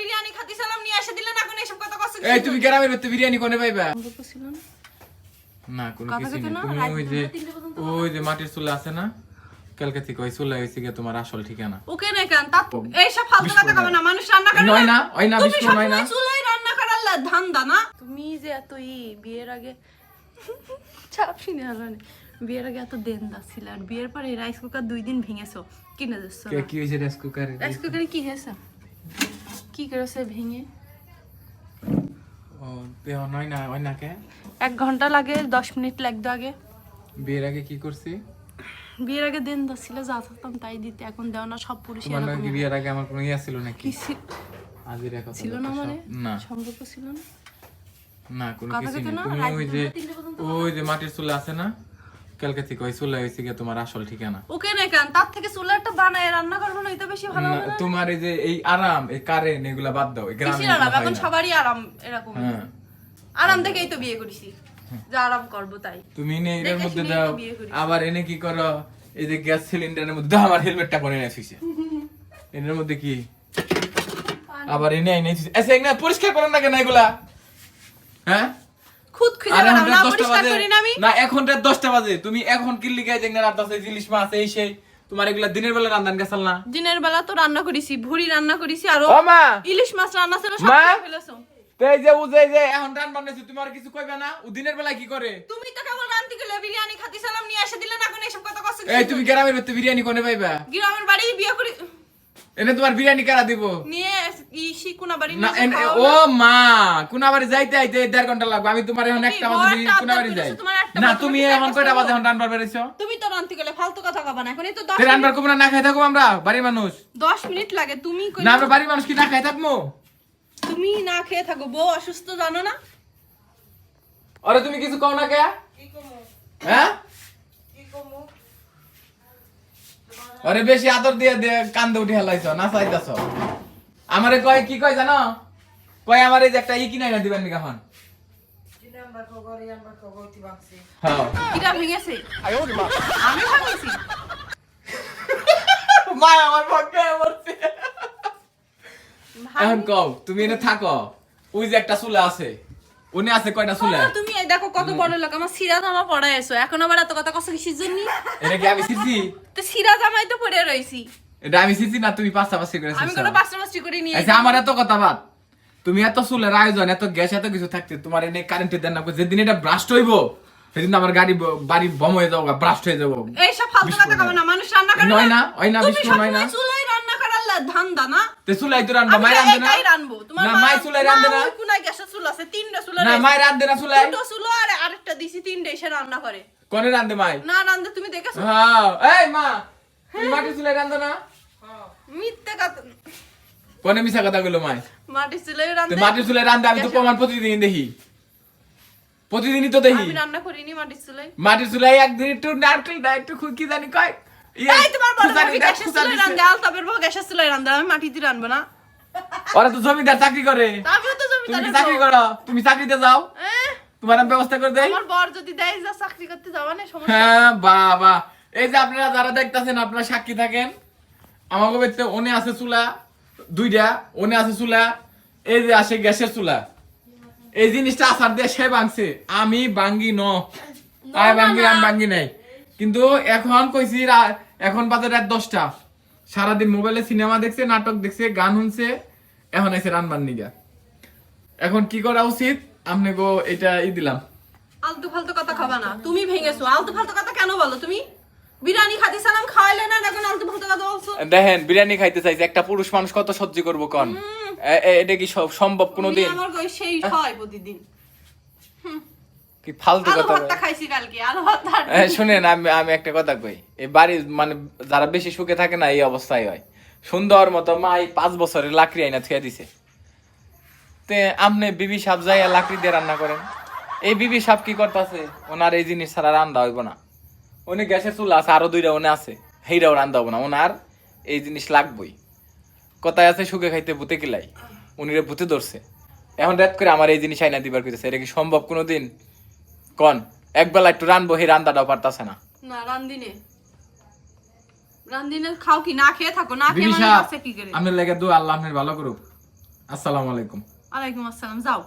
বিরিয়ানি খাতিছিলাম নিয়ে এসে দিলেন এখন এসব কথা কষ্ট এই তুমি গ্রামের বিরিয়ানি কোনে পাইবা? না। না কোনো কিছু না, তুমি ওই যে ওই যে মাটির চুলা আছে না? কালকে থেকে ওই চুলা হয়েছে গিয়ে তোমার আসল ঠিকানা। ওকে না কেন? তা এইসব ফালতু কথা কবে না। মানুষ রান্না করে নয় না, ওই না, বিষ্ণু নয় না। চুলায় রান্না করার ধান্দা না? তুমি যে এত ই বিয়ের আগে চাপ শুনে হলো বিয়ের আগে এত দেন্দা ছিল আর বিয়ের পরে রাইস কুকার দুই দিন ভেঙেছো। কিনে দিচ্ছ কি হয়েছে রাইস কুকারে? রাইস কুকারে কি হয়েছে? কি করেছে ভেঙে? ও দেহ নয় না ওই না কে এক ঘণ্টা লাগে দশ মিনিট লাগতো আগে। বিয়ের আগে কি করছি বিয়ের আগে দেন্দা ছিল যা থাকতাম তাই দিতে। এখন দেও না সব পুরুষ বিয়ের আগে আমার কোনো ইয়া ছিল নাকি? কি ছিল- আজির কথা ছিল না মানে? না। সম্পর্ক ছিল না? না কোনো কিছু না, ওই যে ওই যে মাটির চুলা আছে না? কালকে থেকে ওই চুলা হয়েছে গিয়ে তোমার আসল ঠিকানা। ওকে না কেন তার থেকে চুলাটা বানায় রান্না করব না এটা বেশি ভালো হবে না? তোমার এই যে এই আরাম এই কারেন্ট এগুলা বাদ দাও গ্রামে আরাম এখন সবারই আরাম এরকম। হ্যাঁ। আরাম দেখেই তো বিয়ে করেছি যে আরাম করব তাই। তুমি এনে এর মধ্যে দাও। আবার এনে কি করো এই যে গ্যাস সিলিন্ডারের মধ্যে আমার হেলমেটটা করে আসিছে। এর মধ্যে কি? আবার এনে এনে এসে পরিষ্কার করেন না কেন এগুলা? হ্যাঁ? খুদ খুঁজে এখন বেড়াও না রাত দশটা পরিষ্কার বাজে। করি না আমি। না এখন রাত দশটা বাজে। তুমি এখন কিল্লি গায়ে যেগুলা রাত আছে ইলিশ মাছ এই সেই তোমার এগুলা দিনের বেলা রান্ধান গেছাল না? দিনের বেলা তো রান্না করেছি ভুড়ি রান্না করেছি আর ইলিশ মাছ রান্না ছিল সব ফেলেছো। এই যে উজে যে এখন রান বানাইছো তুমি আর কিছু কইবে না? ও দিনের বেলা কি করে? তুমি তো কেবল রান্তি গেলে বিরিয়ানি খাতিছিলাম নিয়ে এসে এখন এসব কথা কষ্ট এই তুমি গ্রামের ভিতরে বিরিয়ানি কোনে পাইবা? গ্রামের বাড়ি বিয়ে করি এনে তোমার বিরিয়ানি কারা দিব? নিয়ে ইসি কোনা বাড়ি না ও মা কোনাবাড়ি যাইতে আইতে দেড় ঘণ্টা লাগবে। আমি তোমার এখন একটা তুমি বাজে কোনাবাড়ি যাই। না তুমি এখন কয়টা বাজে এখন রান্নার বেরেছো তুমি তো রান্তি গেলে ফালতু কথা কবা না এখন এই তো রান্নার না খাই থাকব আমরা বাড়ির মানুষ। দশ মিনিট লাগে তুমি কই- না আমরা বাড়ির মানুষ কি না খাই থাকব? তুমি না খেয়ে থাকো বউ অসুস্থ জানো না? আরে তুমি কিছু কও না কে? হ্যাঁ? আরে বেশি আদর দিয়ে দিয়ে কান্দে উঠে হেলাইছ না চাইতাছ আমারে কয় কি কয় জানো? কয় আমার এই যে একটা ই কিনাই না দিবেন নি এখন? হ্যাঁ। কিরা ভেঙেছে? আমি ভাঙেছি? মা আমার পক্ষে মরছে। এখন কও তুমি এনে থাকো। ওই যে একটা চুলা আছে। উনি আছে কয়টা চুলা? তুমি এই দেখো কত বড় লোক। আমার সিরাজ আমার পড়ায় এসো এখন আবার এত কথা কষ্ট কিসের জন্য? এটা কি আমি সিসি তো সিরাজ আমায় তো পড়ে রয়েছি। এটা আমি সিসি না তুমি পাঁচটা পাঁচটা করে আমি কোনো পাঁচটা মাস্টি করে নিয়ে আচ্ছা আমার এত কথা বাদ। তুমি এত চুলের আয়োজন এত গ্যাস এত কিছু থাকতে তোমার এনে কারেন্টে দেন না যেদিন এটা ব্রাস্ট হইব সেদিন আমার গাড়ি বাড়ি বম হয়ে যাব ব্রাস্ট হয়ে যাব। এই সব ফালতু কথা কবে না মানুষ রান্না করে নয় না, ওই না, বিষ্ণু নয় না। সবসময় রান্না করার ধান্দা না? তে চুলাই তো রান্ধবা মাই রান্ধে না। একাই তোমার না মাই চুলাই রান্ধে না। ওই কোনায় গ্যাসের চুলা আছে তিনটা চুলা না মাই রান্ধে না চুলাই। দুটো চুলো আর আরেকটা দিছি তিনটে এসে রান্না করে। কোনে রান্ধে মাই না রান্ধে তুমি দেখেছ? হ্যাঁ। এই মা তুমি মাটির চুলাই রান্ধো না? মিথ্যে কথা। কোনে কথা গুলো মাই মাটির চুলায় রান্ধে। আমি তো প্রমাণ প্রতিদিন দেখি। প্রতিদিনই তো দেখি। আমি রান্না করিনি মাটির চুলায় মাটির একদিন একটু নারকেল একটু কি জানি কয়। এই তোমার বড় ভাবি গ্যাসের চুলায় দিছে। রান্ধে আলতাপের বউ গ্যাসের চুলায় রান্ধে আমি মাটিতে রানবো না। ওরা তো জমিদার চাকরি করে। আমিও তো তুমি চাকরি করো? তুমি চাকরিতে যাও। তোমার আমি ব্যবস্থা করে দেই। আমার বর যদি দেয় যা চাকরি করতে যাওয়া না সমস্যা। হ্যাঁ বাবা। এই যে আপনারা যারা দেখতাছেন আপনারা সাক্ষী থাকেন। আমাকে বাড়িতে ওনে আছে চুলা দুইটা ওনে আছে চুলা এই যে আসে গ্যাসের চুলা। এই জিনিসটা আসার দিয়ে সে ভাঙছে আমি ভাঙ্গি ন। আয় ভাঙ্গি আমি ভাঙ্গি নাই। কিন্তু এখন কইছি এখন বাজে রাত দশটা। সারাদিন মোবাইলে সিনেমা দেখছে নাটক দেখছে গান শুনছে এখন এসে রান বান্নি গা এখন কি করা উচিত? আপনি গো এটা ই দিলাম। আলতু ফালতু কথা খাবা না। তুমি ভেঙেছো। আলতু ফালতু কথা কেন বলো তুমি? বিরিয়ানি খাতে সালাম খাওয়াইলে না এখন আলতু ফালতু কথা বলছো। দেখেন বিরিয়ানি খাইতে চাইছে একটা পুরুষ মানুষ কত সহ্য করব কন? এটা কি সম্ভব কোনোদিন? আমার গো সেই হয় প্রতিদিন। কি ফালতু কথা খাইছি কালকে আলু ভর্তা শুনেন আমি আমি একটা কথা কই। এই বাড়ি মানে যারা বেশি সুখে থাকে না এই অবস্থায় হয়। সুন্দর মতো মা এই পাঁচ বছরের লাকড়ি আইনা থুয়ে দিছে। তে আপনি বিবি সাপ যাইয়া লাকড়ি দিয়ে রান্না করেন। এই বিবি সাপ কি করতেছে? ওনার এই জিনিস ছাড়া রান্দা হইব না। উনি গ্যাসের চুলা আছে আরও দুইটা উনি আছে। সেইটাও রান্দা হব না। ওনার এই জিনিস লাগবই। কথায় আছে সুখে খাইতে ভূতে কিলাই। উনি রে ভূতে ধরছে। এখন রাত করে আমার এই জিনিস আইনা দিবার কইতেছে এটা কি সম্ভব কোনোদিন? কন একবেলা একটু রানবো সেই রান্দাটাও পারতাছে না। না রান্দিনে রান্দিনে খাও কি? না খেয়ে থাকো না খেয়ে মানে আছে কি করে? আপনার লেগে দু আল্লাহ আপনার ভালো করুক। আসসালামু আলাইকুম। ওয়ালাইকুম আসসালাম যাও।